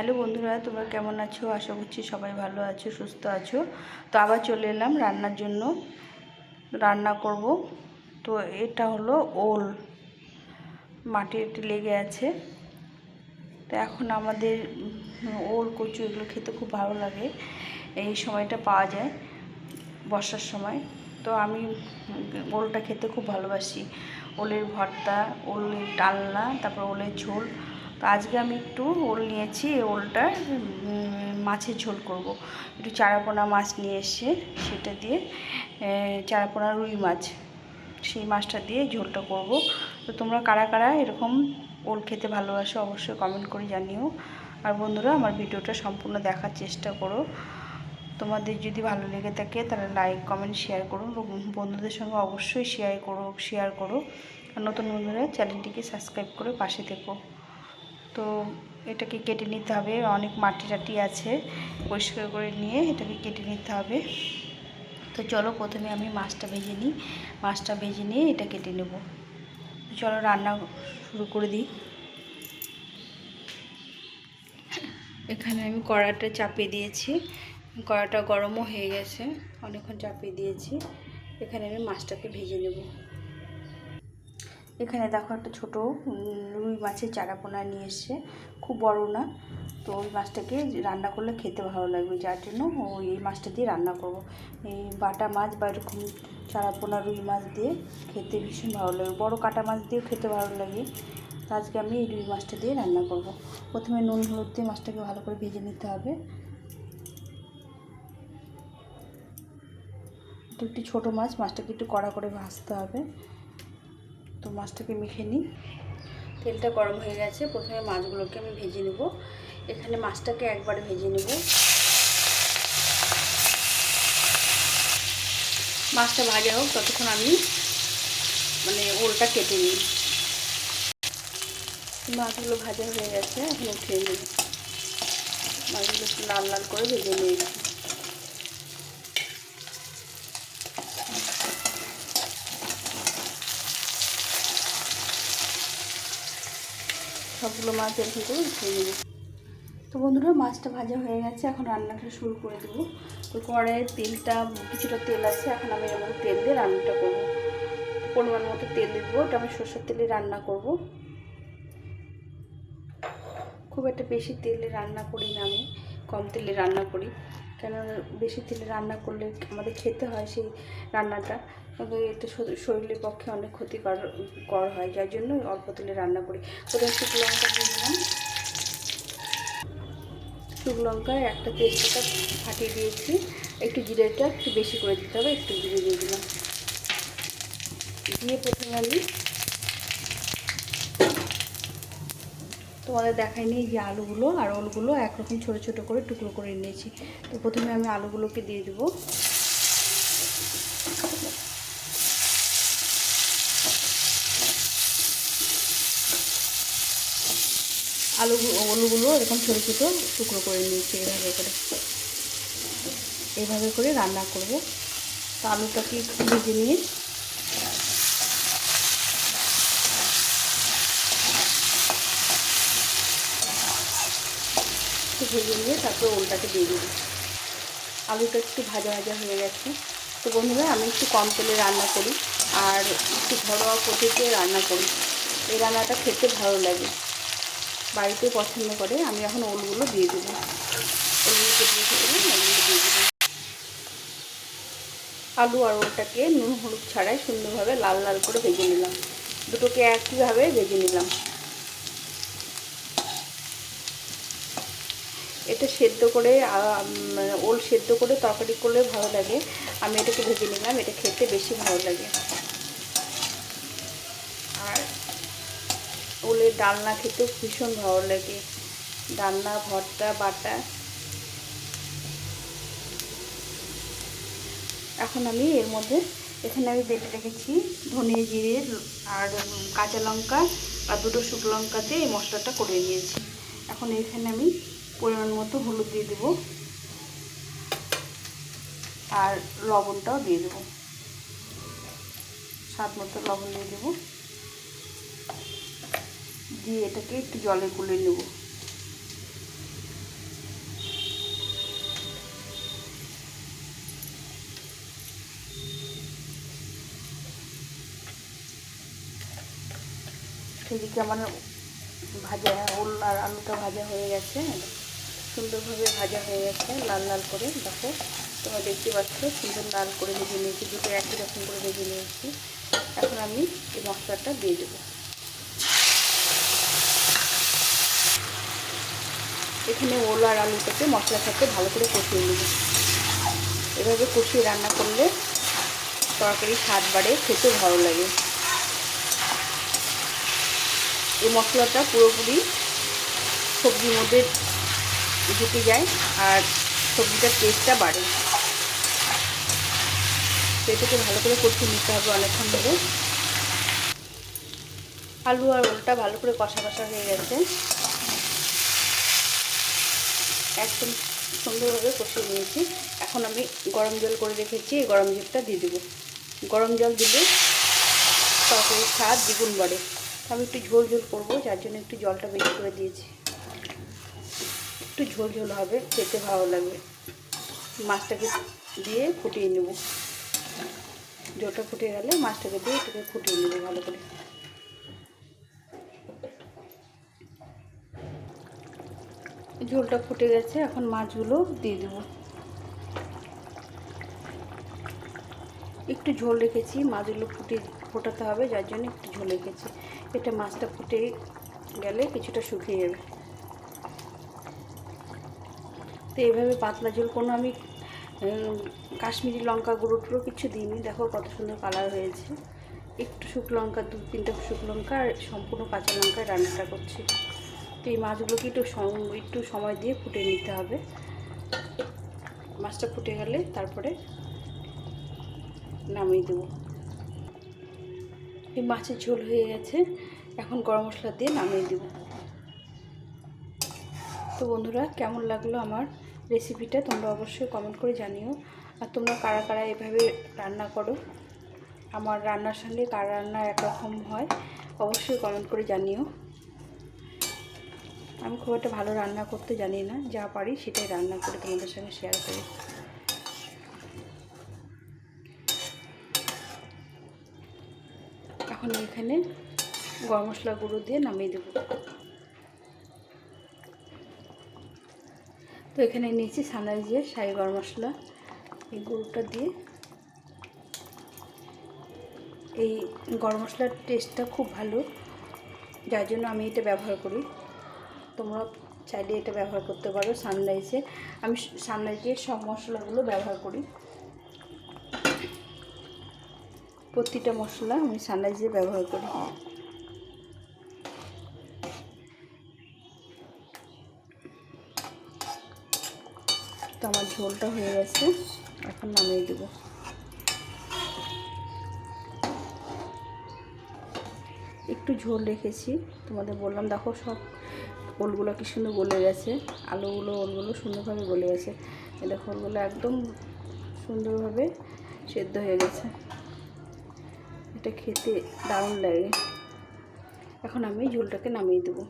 Hello বন্ধুরা, তোমরা কেমন আছো? আশা করছি সবাই ভালো আছো, সুস্থ আছো। তো আবার চলে এলাম রান্নার জন্য। রান্না করব। তো এটা হলো ওল। মাটিতে লেগে আছে। তো এখন আমাদের ওল, কচু এগুলো খেতে খুব ভালো লাগে। এই সময়টা পাওয়া যায় বর্ষার সময়। তো আমি ওলটা খেতে খুব ভালোবাসি। ওলের ভর্তা, ওলের ডালনা, তারপর ওলের ঝোল। তো আজকে আমি একটু ওল নিয়েছি এই ওলটা উম, মাছের ঝোল করব। একটু চারাপোনা মাছ নিয়ে এসে সেটা দিয়ে চারাপোনা রুই মাছ সেই মাছটা দিয়ে ঝোলটা করব। তো তোমরা কারা কারা এরকম ওল খেতে ভালোবাসো অবশ্যই কমেন্ট করে জানিও। আর বন্ধুরা আমার ভিডিওটা সম্পূর্ণ দেখার চেষ্টা করো। তোমাদের যদি ভালো লেগে থাকে তাহলে লাইক কমেন্ট শেয়ার করো। বন্ধুদের সঙ্গে অবশ্যই শেয়ার করো শেয়ার করো। আর নতুন বন্ধুরা চ্যানেলটিকে সাবস্ক্রাইব করে পাশে থেকো। তো এটাকে কেটে নিতে হবে। অনেক মাটি টাটি আছে, পরিষ্কার করে নিয়ে এটাকে কেটে নিতে হবে। তো চলো প্রথমে আমি মাছটা ভেজে নিই। মাছটা ভেজে নিয়ে এটা কেটে নেব। চলো রান্না শুরু করে দিই। এখানে আমি কড়াটা চাপিয়ে দিয়েছি। কড়াটা গরমও হয়ে গেছে, অনেকক্ষণ চাপিয়ে দিয়েছি। এখানে আমি মাছটাকে ভেজে নেব। এখানে দেখো একটা ছোটো রুই মাছের চারাপোনা নিয়ে এসছে। খুব বড় না। তো ওই মাছটাকে রান্না করলে খেতে ভালো লাগবে, যার জন্য ওই এই মাছটা দিয়ে রান্না করব। এই বাটা মাছ বা এরকম চারাপোনা রুই মাছ দিয়ে খেতে ভীষণ ভালো লাগে। বড় কাটা মাছ দিয়েও খেতে ভালো লাগে। তো আজকে আমি এই রুই মাছটা দিয়ে রান্না করব। প্রথমে নুন, হলুদ দিয়ে মাছটাকে ভালো করে ভেজে নিতে হবে। একটু ছোটো মাছ, মাছটাকে একটু কড়া করে ভাজতে হবে। তো মাছটাকে মেখে নিই। তেলটা গরম হয়ে গেছে, প্রথমে মাছগুলোকে আমি ভেজে নেব। এখানে মাছটাকে একবারে ভেজে নেব। মাছটা ভাজা হোক, ততক্ষণ আমি মানে ওলটা কেটে নিই। মাছগুলো ভাজা হয়ে গেছে, এখন উঠিয়ে নিই মাছগুলো লাল লাল করে ভেজে নিয়ে নিয়েছি। সবগুলো মাছ এর ভিতরে উঠিয়ে নেব তো বন্ধুরা, মাছটা ভাজা হয়ে গেছে, এখন রান্নাটা শুরু করে দেবো। তো কড়াইয়ের তেলটা, কিছুটা তেল আছে, এখন আমি এর মধ্যে তেল দিয়ে রান্নাটা করব। পরিমাণ মতো তেল দেবো ওটা আমি সর্ষের তেলে রান্না করব। খুব একটা বেশি তেলে রান্না করি না আমি, কম তেলে রান্না করি। কেন বেশি তেলে রান্না করলে আমাদের খেতে হয় সেই রান্নাটা? কিন্তু শ- শরীরের পক্ষে অনেক ক্ষতিকর, কর হয়, যার জন্য অল্প তেলে রান্না করি। প্রথমে শুকনো লঙ্কা দিলাম। শুকনো লঙ্কায় একটা তেজপাতা ফাটিয়ে দিয়েছি। একটু জিরেটা একটু বেশি করে দিতে হবে, একটু জিরে দিয়ে দিলাম। দিয়ে প্রথমে আমি তোমাদের দেখাইনি যে আলুগুলো আর ওলগুলো একরকম ছোটো ছোটো করে টুকরো করে নিয়েছি। তো প্রথমে আমি আলুগুলোকে দিয়ে দেবো। আলু আলুগুলো এরকম ছোটো ছোটো টুকরো করে নিয়েছি এভাবে করে। এভাবে করে রান্না করব। তো আলুটাকে ভেজে নিয়ে ভেজে নিয়ে তারপরে ওলটাকে দিয়ে দেবো। আলুটা একটু ভাজা ভাজা হয়ে গেছে। তো বন্ধুরা, আমি একটু কম তেলে রান্না করি আর একটু ঘরোয়া পদ্ধতিতে রান্না করি। এই রান্নাটা খেতে ভালো লাগে। বাড়িতে পছন্দ করে, আমি এখন ওলগুলো দিয়ে দেবো। ওলগুলো কেটে রেখে দেবো ওলগুলো দিয়ে দেবো আলু আর ওলটাকে নুন হলুদ ছাড়াই সুন্দরভাবে লাল লাল করে ভেজে নিলাম। দুটোকে একইভাবে ভেজে নিলাম। এটা সেদ্ধ করে ওল সেদ্ধ করে তরকারি করলে ভালো লাগে। আমি এটাকে ভেজে নিলাম, এটা খেতে বেশি ভালো লাগে। আর ওলের ডালনা খেতেও ভীষণ ভালো লাগে। ডালনা, ভর্তা, বাটা। এখন আমি এর মধ্যে, এখানে আমি বেটে রেখেছি ধনে জিরে আর কাঁচা লঙ্কা আর দুটো শুকনো লঙ্কাতে এই মশলাটা করে নিয়েছি। এখন এখানে আমি পরিমাণ মতো হলুদ দিয়ে দেব। আর লবণটাও দিয়ে দেব। স্বাদ মতো লবণ দিয়ে দেব। দিয়ে এটাকে একটু জলে গুলে নেব। সেদিকে আমার ভাজা, ওল আর আলুটা ভাজা হয়ে গেছে। সুন্দরভাবে ভাজা হয়ে গেছে, লাল লাল করে। দেখো, তোমরা দেখতে পাচ্ছ, সুন্দর লাল করে ভেজে নিয়েছি, দুটো একই রকম করে ভেজে নিয়েছি। এখন আমি এই মশলাটা দিয়ে দেবো। এখানে ওল আর আলুটাকে মশলার সাথে ভালো করে কষিয়ে নেব। এভাবে কষিয়ে রান্না করলে তরকারি স্বাদ বাড়ে, খেতে ভালো লাগে। এই মশলাটা পুরোপুরি সবজির মধ্যে ঢুকে যায় আর সবজিটার টেস্টটা বাড়ে। এটাকে ভালো করে কষিয়ে নিতে হবে অনেকক্ষণ ধরে। আলু আর ওলটা ভালো করে কষা কষা হয়ে গেছে। একদম সুন্দরভাবে কষিয়ে নিয়েছি। এখন আমি গরম জল করে রেখেছি, এই গরম জলটা দিয়ে দেবো। গরম জল দিলে তরকারির স্বাদ দ্বিগুণ বাড়ে। আমি একটু ঝোল ঝোল করব, যার জন্য একটু জলটা বেশি করে দিয়েছি। একটু ঝোল ঝোল হবে, খেতে ভালো লাগবে। মাছটাকে দিয়ে ফুটিয়ে নেব। ঝোলটা ফুটে গেলে মাছটাকে দিয়ে এটাকে ফুটিয়ে নেব ভালো করে। ঝোলটা ফুটে গেছে, এখন মাছগুলো দিয়ে দেব। একটু ঝোল রেখেছি, মাছগুলো ফুটে, ফোটাতে হবে, যার জন্য একটু ঝোল রেখেছি। এটা মাছটা ফুটে গেলে কিছুটা শুকিয়ে যাবে তো এইভাবে পাতলা ঝোল, কোনো আমি কাশ্মীরি লঙ্কা গুঁড়ো টুড়ো কিছু দিইনি। দেখো কত সুন্দর কালার হয়েছে। একটু শুকনো লঙ্কা, দু তিনটা শুকনো লঙ্কা আর সম্পূর্ণ কাঁচা লঙ্কায় রান্নাটা করছি। তো এই মাছগুলোকে একটু একটু সময় দিয়ে ফুটে নিতে হবে। মাছটা ফুটে গেলে তারপরে নামিয়ে দেবো। এই মাছের ঝোল হয়ে গেছে। এখন গরম মশলা দিয়ে নামিয়ে দেবো। তো বন্ধুরা, কেমন লাগল আমার রেসিপিটা তোমরা অবশ্যই কমেন্ট করে জানিও। আর তোমরা কারা কারা এভাবে রান্না করো? আমার রান্নার সঙ্গে কার রান্না একরকম হয়, অবশ্যই কমেন্ট করে জানিও। আমি খুব একটা ভালো রান্না করতে জানি না, যা পারি সেটাই রান্না করে তোমাদের সঙ্গে শেয়ার করি। এখন এখানে গরম মশলা গুঁড়ো দিয়ে নামিয়ে দেব। তো এখানে নিয়েছি সানরাইজের শাহি গরম মশলা। এই গুঁড়োটা দিয়ে এই গরম মশলার টেস্টটা খুব ভালো, যার জন্য আমি এটা ব্যবহার করি। তোমরা চাইলে এটা ব্যবহার করতে পারো সানরাইজে আমি সানরাইজের সব মশলাগুলো ব্যবহার করি। প্রতিটা মশলা আমি সানরাইজে ব্যবহার করি তো আমার ঝোলটা হয়ে গেছে, এখন নামিয়ে দেবো। একটু ঝোল রেখেছি, তোমাদের বললাম, দেখো সব ওলগুলো কি সুন্দর গলে গেছে, আলুগুলো, ওলগুলো সুন্দরভাবে গলে গেছে। দেখো, ওলগুলো একদম সুন্দরভাবে সেদ্ধ হয়ে গেছে। এটা খেতে দারুণ লাগে। এখন আমি ঝোলটাকে নামিয়ে দেবো।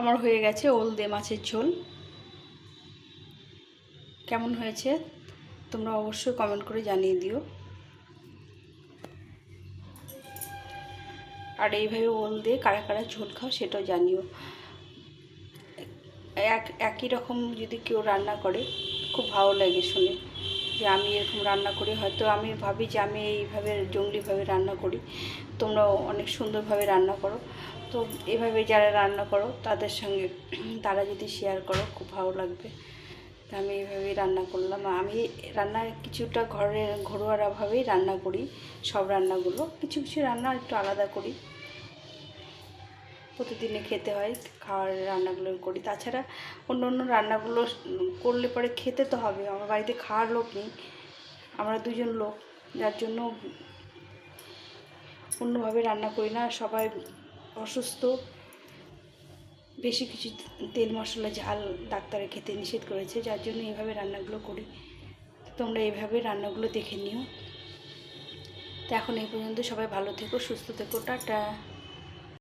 আমার হয়ে গেছে ওল দে মাছের ঝোল। কেমন হয়েছে? তোমরা অবশ্যই কমেন্ট করে জানিয়ে দিও। আর এইভাবে ওল দিয়ে কারা কারা ঝোল খাও সেটাও জানিও। এক, একই রকম যদি কেউ রান্না করে, খুব ভালো লাগে শুনে। যে আমি এরকম রান্না করি, হয়তো আমি ভাবি যে আমি এইভাবে জঙ্গলিভাবে রান্না করি। তোমরাও অনেক সুন্দরভাবে রান্না করো। তো এভাবে যারা রান্না করো, তাদের সঙ্গে তারা যদি শেয়ার করো, খুব ভালো লাগবে। তা আমি এইভাবেই রান্না করলাম। আমি রান্নার কিছুটা ঘরের ঘরোয়ারাভাবেই রান্না করি, সব রান্নাগুলো। কিছু কিছু রান্না একটু আলাদা করি। প্রতিদিনে খেতে হয়, খাওয়ার রান্নাগুলো করি। তাছাড়া অন্য অন্য রান্নাগুলো করলে পরে খেতে তো হবে। আমার বাড়িতে খাওয়ার লোক নেই। আমরা দুজন লোক, যার জন্য অন্যভাবে রান্না করি না। সবাই অসুস্থ। বেশি কিছু তেল মশলা, ঝাল ডাক্তারে খেতে নিষেধ করেছে, যার জন্য এইভাবে রান্নাগুলো করি। তোমরা এইভাবে রান্নাগুলো দেখে নিও। তো এখন এই পর্যন্ত সবাই ভালো থেকো, সুস্থ থেকো, টাটা।